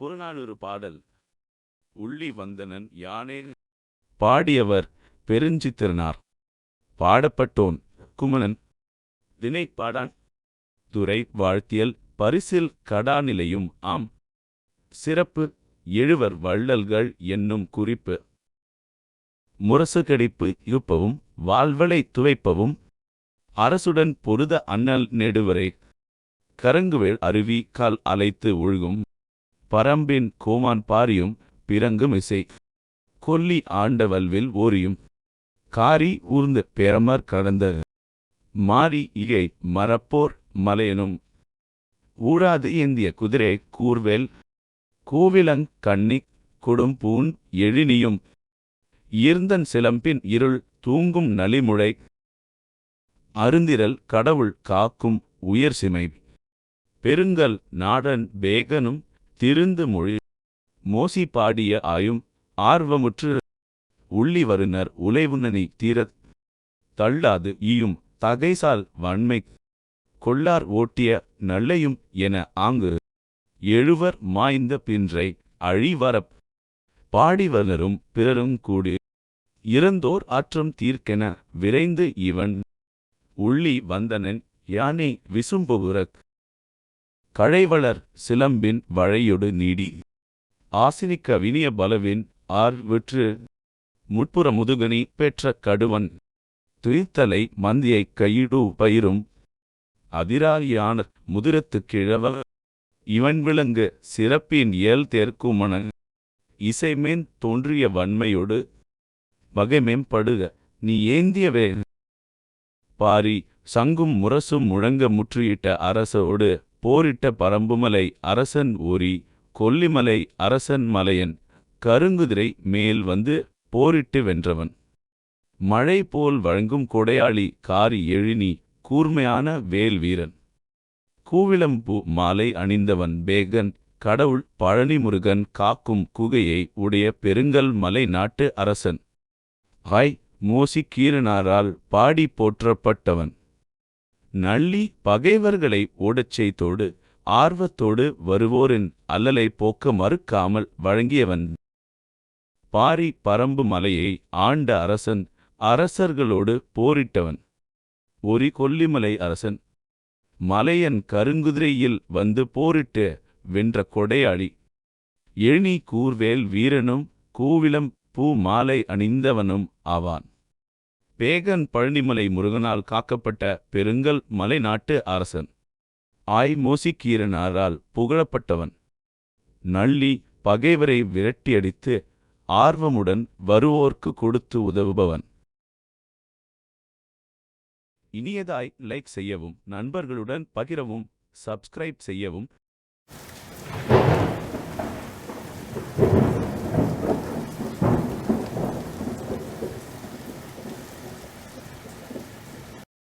புறநானூறு பாடல். உள்ளி வந்தனன் யானே? பாடியவர் பெருஞ்சித்திரனார். பாடப்பட்டோன் குமணன். தினை பாடான் துறை வாழ்த்தியல் பரிசில் கடாநிலையும் ஆம். சிறப்பு எழுவர் வள்ளல்கள் என்னும் குறிப்பு. முரசுகடிப்பு இருப்பவும் வாழ்வளை துவைப்பவும் அரசுடன் பொருத அண்ணல் நெடுவரை. கரங்குவேள் அருவி கால் அலைத்து ஒழுகும் பரம்பின் கோமான் பாரியும் பிறங்கும் இசை கொல்லி ஆண்டவல்வில் ஓரியும். காரி ஊர்ந்த பெரமர் கடந்த. மாரி இகை மரப்போர் மலையனும். ஊழாது ஏந்திய குதிரை கூர்வேல். கூவிலங் கண்ணிக் கொடும்பூன் எழினியும். ஈர்ந்தன் சிலம்பின் இருள் தூங்கும் நலிமுழை அருந்திரல் கடவுள் காக்கும் உயர்சிமை பெருங்கல் நாடன் பேகனும் திருந்து மொழி மோசி பாடிய ஆயும் ஆர்வமுற்று உள்ளி வருனர் உலைவுனனி தீரத் தள்ளாது ஈயும் தகைசால் வன்மை கொள்ளார் ஓட்டிய நல்லையும் என ஆங்கு எழுவர் மாய்ந்த பின்றை அழிவரப் பாடிவனரும் பிறரும் கூடி இறந்தோர் ஆற்றம் தீர்க்கென விரைந்து இவன் உள்ளி வந்தனன் யானே விசும்புபுரக் கழைவளர் சிலம்பின் வழையொடு நீடி. ஆசினிக்க வினிய பலவின் ஆர் விற்று முட்புற முதுகனி பெற்ற கடுவன். துய்த்தலை மந்தியைக் கையிடு பயிரும் அதிராயானர் முதிரத்து கிழவ இவன் விளங்கு சிறப்பின் இயல் தேர்க்குமண இசைமேன் தோன்றிய வன்மையொடு வகைமேம்படுக நீ ஏந்தியவே. பாரி சங்கும் முரசும் முழங்க முற்றுயிட்ட அரசோடு போரிட்ட பரம்புமலை அரசன் ஓரி கொல்லிமலை அரசன் மலையன் கருங்குதிரை மேல் வந்து போரிட்டு வென்றவன். மழை போல் வழங்கும் கொடையாளி காரி எழினி கூர்மையான வேல் வீரன். கூவிளம்பூ மாலை அணிந்தவன் பேகன் கடவுள் பழனிமுருகன் காக்கும் குகையை உடைய பெருங்கல் மலை நாட்டு அரசன். ஹாய் மோசி கீரனாரால் பாடி போற்றப்பட்டவன். நள்ளி பகைவர்களை ஓடச் செய்தோடு ஆர்வத்தோடு வருவோரின் அல்லலை போக்க மறுக்காமல் வழங்கியவன். பாரி பரம்பு மலையை ஆண்ட அரசன் அரசர்களோடு போரிட்டவன். ஒரி கொல்லிமலை அரசன். மலையன் கருங்குதிரையில் வந்து போரிட்டு வென்ற கொடையாளி. எழினி கூர்வேல் வீரனும் கூவிலம் பூ மாலை அணிந்தவனும் ஆவான். பேகன் பழனிமலை முருகனால் காக்கப்பட்ட பெருங்கல் மலை நாட்டு அரசன். ஆய் மோசிக்கீரனாரால் புகழப்பட்டவன். நள்ளி பகைவரை விரட்டியடித்து ஆர்வமுடன் வருவோர்க்கு கொடுத்து உதவுபவன். இனியதாய் லைக் செய்யவும் நண்பர்களுடன் பகிரவும் சப்ஸ்கிரைப் செய்யவும்.